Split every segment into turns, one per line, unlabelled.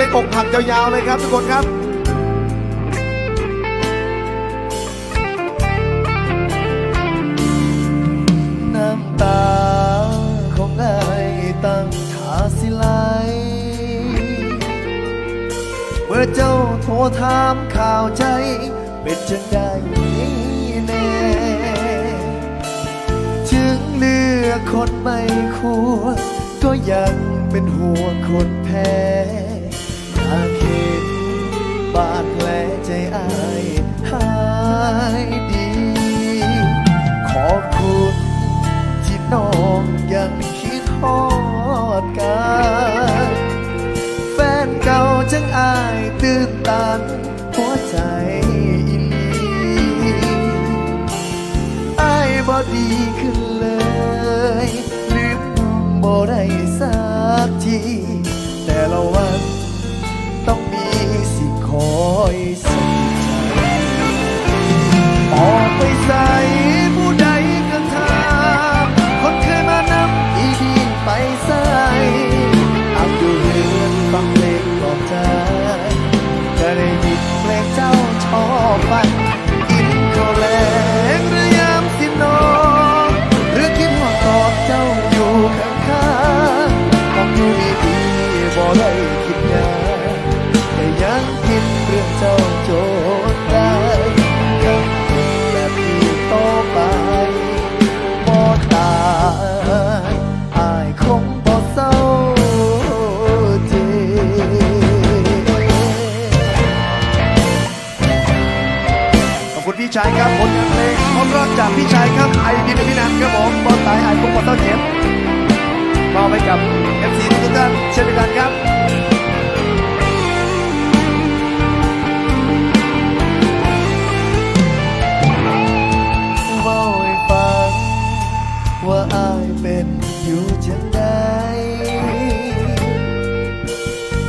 เลงอกหักยาวๆเลยครับทุกคนครับ
น้ำตาของไอ้ตั้งท่าสิไหลเมื่อเจ้าโทรถามข่าวใจ เป็นจังได้แน่ถึงเลือกคนไม่ควรก็ยังเป็นห่วคนแพ้ บาดแผลใจอายหายดี ขอบคุณที่น้องยังคิดฮอดกัน แฟนเก่าจังอายตื่นตันหัวใจอีลีอายบ่ดีขึ้นเลยลืมบ่ได้สักที อ พี่ชายครับ
ผลงานเพลงพร้อมรักจากพี่ชายครับไอดินพินันท์ครับผมบอลตายไอคงบอลเต้าเจ็บมอบให้กับ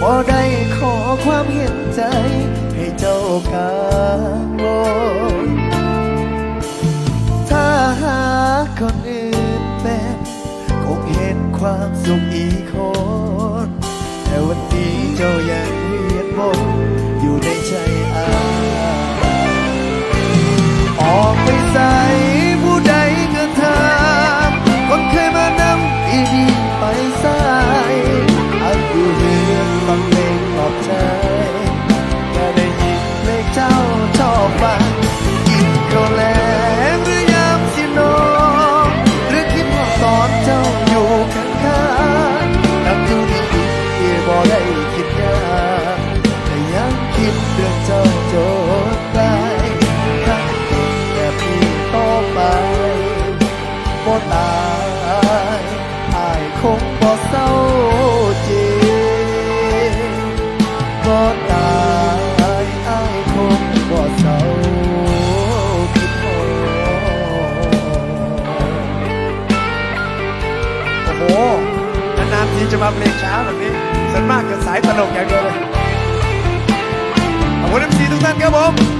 บ่
ได้ขอความเห็นใจ ให้เจ้ากางวลถ้าหาคนอื่นเป็นคงเห็นความสุขอีกคน คงบ่เศร้าเจ็บบ่ตายอายคงบ่เศร้าคิดฮอ
โอ้โหนานๆทีจะมาเพลงช้าแบบนี้ส่วนมากจะสายตลกอย่างเดียวเลยขอบคุณ FC ทุกท่านครับผม